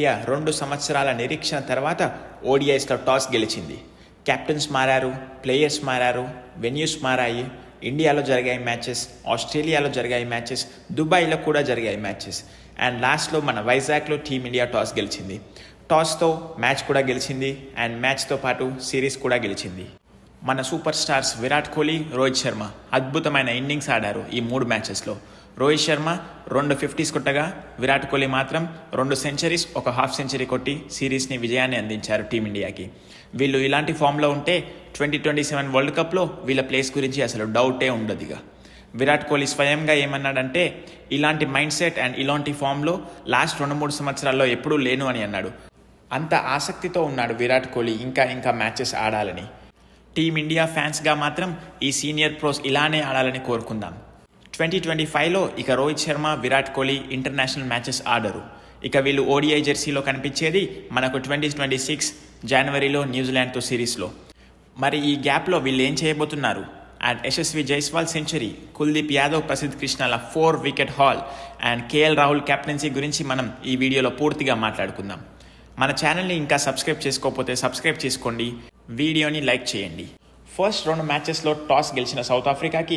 India రెండు సంవత్సరాల నిరీక్షణ తర్వాత ఓడిఐస్లో టాస్ గెలిచింది. కెప్టెన్స్ మారారు ప్లేయర్స్ మారారు వెన్యూస్ మారాయి. ఇండియాలో జరిగాయి మ్యాచెస్ ఆస్ట్రేలియాలో జరిగాయి మ్యాచెస్ దుబాయ్లో కూడా జరిగాయి మ్యాచెస్. అండ్ లాస్ట్లో మన వైజాగ్లో టీమిండియా టాస్ గెలిచింది. టాస్తో మ్యాచ్ కూడా గెలిచింది అండ్ మ్యాచ్తో పాటు సిరీస్ కూడా గెలిచింది. మన సూపర్ స్టార్స్ విరాట్ కోహ్లీ రోహిత్ శర్మ అద్భుతమైన ఇన్నింగ్స్ ఆడారు ఈ మూడు మ్యాచెస్లో. రోహిత్ శర్మ రెండు ఫిఫ్టీస్ కొట్టగా విరాట్ కోహ్లీ మాత్రం రెండు సెంచరీస్ ఒక హాఫ్ సెంచరీ కొట్టి సిరీస్ని విజయాన్ని అందించారు టీమిండియాకి. వీళ్ళు ఇలాంటి ఫామ్లో ఉంటే ట్వంటీ ట్వంటీ సెవెన్ వరల్డ్ కప్లో వీళ్ళ ప్లేస్ గురించి అసలు డౌటే ఉండదు ఇక విరాట్ కోహ్లీ స్వయంగా ఏమన్నాడంటే ఇలాంటి మైండ్ సెట్ అండ్ ఇలాంటి ఫామ్లో లాస్ట్ రెండు మూడు సంవత్సరాల్లో ఎప్పుడూ లేను అని అన్నాడు. అంత ఆసక్తితో ఉన్నాడు విరాట్ కోహ్లీ ఇంకా ఇంకా మ్యాచెస్ ఆడాలని. టీమిండియా ఫ్యాన్స్గా మాత్రం ఈ సీనియర్ ప్రోస్ ఇలానే ఆడాలని కోరుకుందాం. ట్వంటీ ట్వంటీ ఫైవ్లో ఇక రోహిత్ శర్మ విరాట్ కోహ్లీ ఇంటర్నేషనల్ మ్యాచెస్ ఆడరు. ఇక వీళ్ళు ఓడిఐ జెర్సీలో కనిపించేది మనకు ట్వంటీ ట్వంటీ సిక్స్ జనవరిలో న్యూజిలాండ్తో సిరీస్లో. మరి ఈ గ్యాప్లో వీళ్ళు ఏం చేయబోతున్నారు? And Yashasvi Jaiswal century Kuldeep Yadav Prasidh కృష్ణల four wicket haul and K L Rahul captaincy గురించి మనం ఈ వీడియోలో పూర్తిగా మాట్లాడుకుందాం. మన ఛానల్ని ఇంకా సబ్స్క్రైబ్ చేసుకోకపోతే సబ్స్క్రైబ్ చేసుకోండి. వీడియోని లైక్ చేయండి. ఫస్ట్ రెండు మ్యాచెస్లో టాస్ గెలిచిన సౌత్ ఆఫ్రికాకి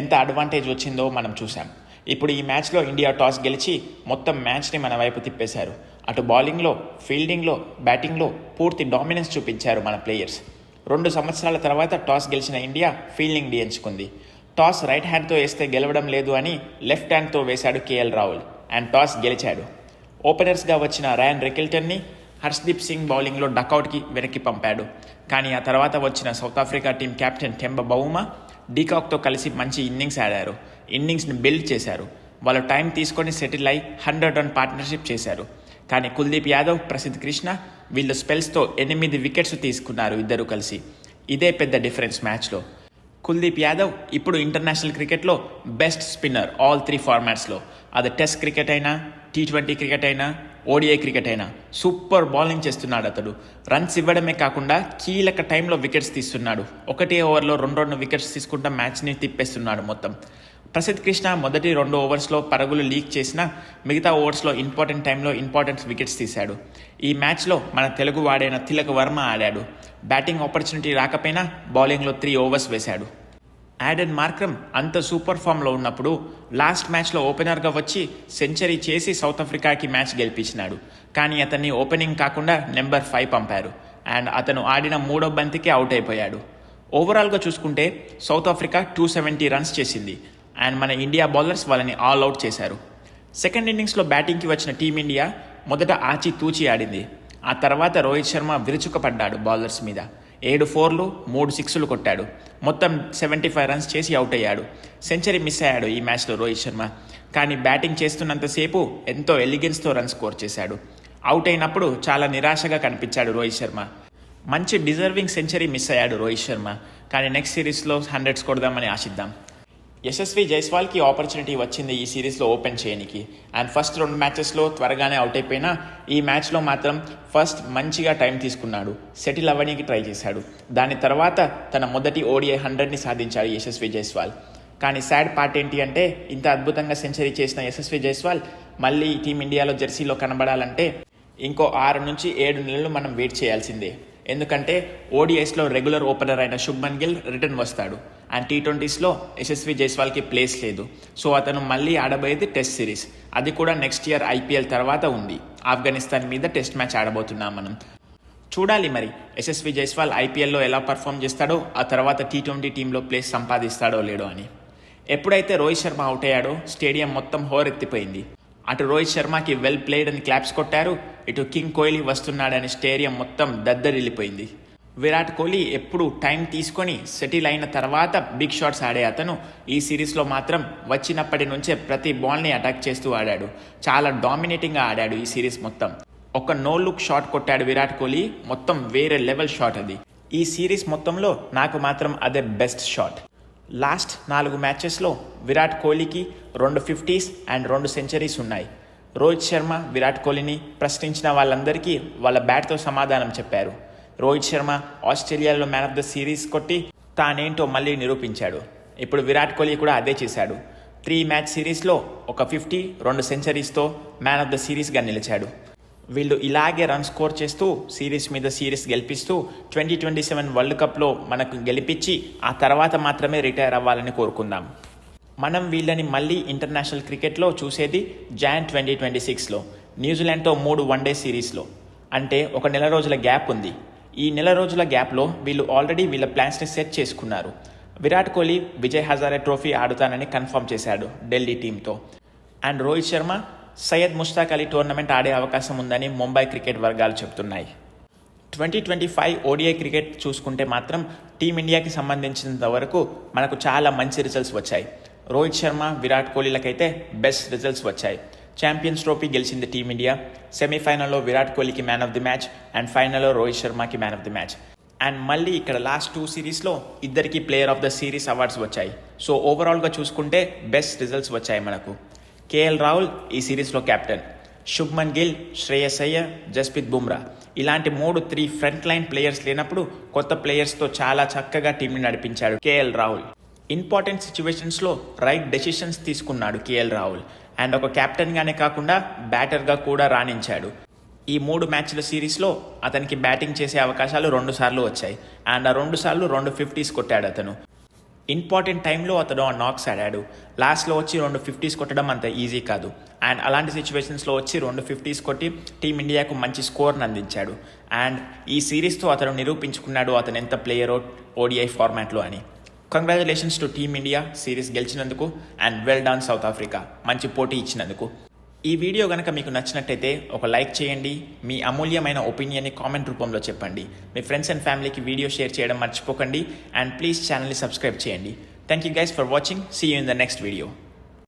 ఎంత అడ్వాంటేజ్ వచ్చిందో మనం చూసాం ఇప్పుడు ఈ మ్యాచ్లో ఇండియా టాస్ గెలిచి మొత్తం మ్యాచ్ని మన వైపు తిప్పేశారు. అటు బౌలింగ్లో ఫీల్డింగ్లో బ్యాటింగ్లో పూర్తి డామినెన్స్ చూపించారు మన ప్లేయర్స్ రెండు సంవత్సరాల తర్వాత టాస్ గెలిచిన ఇండియా ఫీల్డింగ్ ఎంచుకుంది. టాస్ రైట్ హ్యాండ్తో వేస్తే గెలవడం లేదు అని లెఫ్ట్ హ్యాండ్తో వేశాడు కేఎల్ రాహుల్ అండ్ టాస్ గెలిచాడు. ఓపెనర్స్గా వచ్చిన రయాన్ రెకిల్టన్ని హర్ష్దీప్ సింగ్ బౌలింగ్లో డకౌట్కి వెనక్కి పంపాడు. కానీ ఆ తర్వాత వచ్చిన South Africa team captain Temba Bavuma డీకాక్తో కలిసి మంచి ఇన్నింగ్స్ ఆడారు. ఇన్నింగ్స్ని బిల్డ్ చేశారు. వాళ్ళు టైం తీసుకొని సెటిల్ అయి హండ్రెడ్ రన్ పార్ట్నర్షిప్ చేశారు. కానీ కుల్దీప్ యాదవ్ ప్రసిద్ధ్ కృష్ణ వీళ్ళు స్పెల్స్తో ఎనిమిది వికెట్స్ తీసుకున్నారు ఇద్దరు కలిసి. ఇదే పెద్ద డిఫరెన్స్ మ్యాచ్లో. కుల్దీప్ యాదవ్ ఇప్పుడు ఇంటర్నేషనల్ క్రికెట్లో బెస్ట్ స్పిన్నర్ ఆల్ త్రీ ఫార్మాట్స్లో. అది టెస్ట్ క్రికెట్ అయినా టీ ట్వంటీ క్రికెట్ అయినా ఓడిఐ క్రికెట్ అయినా. సూపర్ బౌలింగ్ చేస్తున్నాడు అతడు. రన్స్ ఇవ్వడమే కాకుండా కీలక టైంలో వికెట్స్ తీస్తున్నాడు. ఒకటే ఓవర్లో రెండు రెండు వికెట్స్ తీసుకుంటా మ్యాచ్ని తిప్పేస్తున్నాడు మొత్తం. ప్రసిద్ధ్ కృష్ణ మొదటి రెండు ఓవర్స్లో పరుగులు లీక్ చేసిన మిగతా ఓవర్స్లో ఇంపార్టెంట్ టైంలో ఇంపార్టెంట్ వికెట్స్ తీశాడు. ఈ మ్యాచ్లో మన తెలుగు వాడైన తిలక్ వర్మ ఆడాడు. బ్యాటింగ్ ఆపర్చునిటీ రాకపోయినా బౌలింగ్లో త్రీ ఓవర్స్ వేశాడు. యాడెన్ మార్క్రమ్ అంత సూపర్ ఫామ్లో ఉన్నప్పుడు లాస్ట్ మ్యాచ్లో ఓపెనర్గా వచ్చి సెంచరీ చేసి సౌత్ ఆఫ్రికాకి మ్యాచ్ గెలిపించినాడు. కానీ అతన్ని ఓపెనింగ్ కాకుండా నెంబర్ ఫైవ్ పంపారు. అండ్ అతను ఆడిన మూడో బంతికే అవుట్ అయిపోయాడు. ఓవరాల్గా చూసుకుంటే South Africa two seventy runs చేసింది. అండ్ మన ఇండియా బౌలర్స్ వాళ్ళని ఆల్ అవుట్ చేశారు. సెకండ్ ఇన్నింగ్స్లో బ్యాటింగ్కి వచ్చిన టీమిండియా మొదట ఆచి తూచి ఆడింది. ఆ తర్వాత రోహిత్ శర్మ విరుచుకపడ్డాడు బౌలర్స్ మీద. ఏడు ఫోర్లు మూడు సిక్స్లు కొట్టాడు. మొత్తం సెవెంటీ ఫైవ్ రన్స్ చేసి అవుట్ అయ్యాడు. సెంచరీ మిస్ అయ్యాడు ఈ మ్యాచ్లో రోహిత్ శర్మ. కానీ బ్యాటింగ్ చేస్తున్నంతసేపు ఎంతో ఎలిగెన్స్తో రన్ స్కోర్ చేశాడు. అవుట్ అయినప్పుడు చాలా నిరాశగా కనిపించాడు రోహిత్ శర్మ. మంచి డిజర్వింగ్ సెంచరీ మిస్ అయ్యాడు రోహిత్ శర్మ. కానీ నెక్స్ట్ సిరీస్లో హండ్రెడ్స్ కొడదామని ఆశిద్దాం. యశస్వి జైస్వాల్కి ఆపర్చునిటీ వచ్చింది ఈ సిరీస్లో ఓపెన్ చేయనికి. అండ్ ఫస్ట్ రెండు మ్యాచెస్లో త్వరగానే అవుట్ అయిపోయినా ఈ మ్యాచ్లో మాత్రం ఫస్ట్ మంచిగా టైం తీసుకున్నాడు. సెటిల్ అవ్వడానికి ట్రై చేశాడు. దాని తర్వాత తన మొదటి ఓడిఐ హండ్రెడ్ని సాధించాడు యశస్వి జైస్వాల్. కానీ సాడ్ పార్ట్ ఏంటి అంటే ఇంత అద్భుతంగా సెంచరీ చేసిన యశస్వి జైస్వాల్ మళ్ళీ టీమిండియాలో జెర్సీలో కనబడాలంటే ఇంకో ఆరు నుంచి ఏడు నెలలు మనం వెయిట్ చేయాల్సిందే. ఎందుకంటే ఓడిఐస్లో రెగ్యులర్ ఓపెనర్ అయిన శుభ్మన్ గిల్ రిటర్న్ వస్తాడు. అండ్ టీ ట్వంటీస్లో యశస్వి జైస్వాల్కి ప్లేస్ లేదు. సో అతను మళ్ళీ ఆడబోయేది టెస్ట్ సిరీస్ అది కూడా నెక్స్ట్ ఇయర్ ఐపీఎల్ తర్వాత ఉంది. ఆఫ్ఘనిస్తాన్ మీద టెస్ట్ మ్యాచ్ ఆడబోతున్నాం మనం. చూడాలి మరి యశస్వి జైస్వాల్ ఐపీఎల్లో ఎలా పర్ఫామ్ చేస్తాడో ఆ తర్వాత టీ ట్వంటీ టీంలో ప్లేస్ సంపాదిస్తాడో లేడో అని. ఎప్పుడైతే రోహిత్ శర్మ అవుట్ అయ్యాడో స్టేడియం మొత్తం హోరెత్తిపోయింది. అటు రోహిత్ శర్మకి వెల్ ప్లేడ్ అని క్లాప్స్ కొట్టారు ఇటు కింగ్ కోహ్లీ వస్తున్నాడని స్టేడియం మొత్తం దద్దరిల్లిపోయింది. విరాట్ కోహ్లీ ఎప్పుడు టైం తీసుకొని సెటిల్ అయిన తర్వాత బిగ్ షాట్స్ ఆడే అతను ఈ సిరీస్లో మాత్రం వచ్చినప్పటి నుంచే ప్రతి బాల్ని అటాక్ చేస్తూ ఆడాడు. చాలా డామినేటింగ్గా ఆడాడు ఈ సిరీస్ మొత్తం. ఒక నో లుక్ షాట్ కొట్టాడు విరాట్ కోహ్లీ మొత్తం వేరే లెవెల్ షాట్ అది. ఈ సిరీస్ మొత్తంలో నాకు మాత్రం అదే బెస్ట్ షాట్ లాస్ట్ నాలుగు మ్యాచెస్లో విరాట్ కోహ్లీకి రెండు ఫిఫ్టీస్ అండ్ రెండు సెంచరీస్ ఉన్నాయి. రోహిత్ శర్మ విరాట్ కోహ్లీని ప్రశ్నించిన వాళ్ళందరికీ వాళ్ళ బ్యాట్తో సమాధానం చెప్పారు. రోహిత్ శర్మ ఆస్ట్రేలియాలో మ్యాన్ ఆఫ్ ద సిరీస్ కొట్టి తానేంటో మళ్ళీ నిరూపించాడు. ఇప్పుడు విరాట్ కోహ్లీ కూడా అదే చేశాడు. త్రీ మ్యాచ్ సిరీస్లో ఒక ఫిఫ్టీ రెండు సెంచరీస్తో మ్యాన్ ఆఫ్ ద సిరీస్గా నిలిచాడు. వీళ్ళు ఇలాగే రన్ స్కోర్ చేస్తూ సిరీస్ మీద సిరీస్ గెలిపిస్తూ ట్వంటీ ట్వంటీ సెవెన్ వరల్డ్ కప్లో మనకు గెలిపించి ఆ తర్వాత మాత్రమే రిటైర్ అవ్వాలని కోరుకుందాం. మనం వీళ్ళని మళ్ళీ ఇంటర్నేషనల్ క్రికెట్లో చూసేది జాన్ ట్వంటీ ట్వంటీ సిక్స్లో న్యూజిలాండ్తో మూడు వన్డే సిరీస్లో. అంటే ఒక నెల రోజుల గ్యాప్ ఉంది. ఈ నెల రోజుల గ్యాప్లో వీళ్ళు ఆల్రెడీ వీళ్ళ ప్లాన్స్ని సెట్ చేసుకున్నారు. విరాట్ కోహ్లీ విజయ్ హజారే ట్రోఫీ ఆడుతానని కన్ఫర్మ్ చేశాడు ఢిల్లీ టీంతో అండ్ రోహిత్ శర్మ సయ్యద్ ముష్తాక్ అలీ టోర్నమెంట్ ఆడే అవకాశం ఉందని ముంబై క్రికెట్ వర్గాలు చెబుతున్నాయి. Twenty twenty five ODI cricket చూసుకుంటే మాత్రం టీమిండియాకి సంబంధించినంత వరకు మనకు చాలా మంచి రిజల్ట్స్ వచ్చాయి. రోహిత్ శర్మ విరాట్ కోహ్లీలకైతే బెస్ట్ రిజల్ట్స్ వచ్చాయి. ఛాంపియన్స్ ట్రోఫీ గెలిచింది టీమిండియా. సెమీఫైనల్లో విరాట్ కోహ్లీకి man of the match and ఫైనల్లో Rohit శర్మకి man of the match and మళ్ళీ ఇక్కడ లాస్ట్ టూ సిరీస్లో ఇద్దరికి player of the series awards వచ్చాయి. సో ఓవరాల్గా చూసుకుంటే బెస్ట్ రిజల్ట్స్ వచ్చాయి మనకు. కేఎల్ రాహుల్ ఈ సిరీస్లో కెప్టెన్ శుభ్మన్ గిల్ శ్రేయస్ అయ్యర్ జస్ప్రీత్ బుమ్రా ఇలాంటి మూడు త్రీ ఫ్రంట్ లైన్ ప్లేయర్స్ లేనప్పుడు కొత్త ప్లేయర్స్తో చాలా చక్కగా టీంని నడిపించాడు కేఎల్ రాహుల్ ఇంపార్టెంట్ సిచ్యువేషన్స్లో రైట్ డెసిషన్స్ తీసుకున్నాడు కేఎల్ రాహుల్ అండ్ ఒక కెప్టెన్గానే కాకుండా బ్యాటర్గా కూడా రాణించాడు. ఈ మూడు మ్యాచ్ల సిరీస్లో అతనికి బ్యాటింగ్ చేసే అవకాశాలు రెండు సార్లు వచ్చాయి. అండ్ ఆ రెండు సార్లు రెండు ఫిఫ్టీస్ కొట్టాడు అతను. ఇంపార్టెంట్ టైంలో అతను ఆ నాక్స్ ఆడాడు. లాస్ట్లో వచ్చి రెండు ఫిఫ్టీస్ కొట్టడం అంత ఈజీ కాదు. అండ్ అలాంటి సిచ్యువేషన్స్లో వచ్చి రెండు ఫిఫ్టీస్ కొట్టి టీమిండియాకు మంచి స్కోర్ని అందించాడు. అండ్ ఈ సిరీస్తో అతను నిరూపించుకున్నాడు అతను ఎంత ప్లేయరో ఓడిఐ ఫార్మాట్లో అని. Congratulations to team India series గెలిచినందుకు. And well done South Africa మంచి పోటీ ఇచ్చినందుకు. ఈ వీడియో కనుక మీకు నచ్చినట్టయితే ఒక లైక్ చేయండి మీ అమూల్యమైన ఒపీనియన్ని కామెంట్ రూపంలో చెప్పండి. మీ ఫ్రెండ్స్ అండ్ ఫ్యామిలీకి వీడియో షేర్ చేయడం మర్చిపోకండి. అండ్ ప్లీజ్ ఛానల్ని సబ్స్క్రైబ్ చేయండి. Thank you guys for watching see you in the next video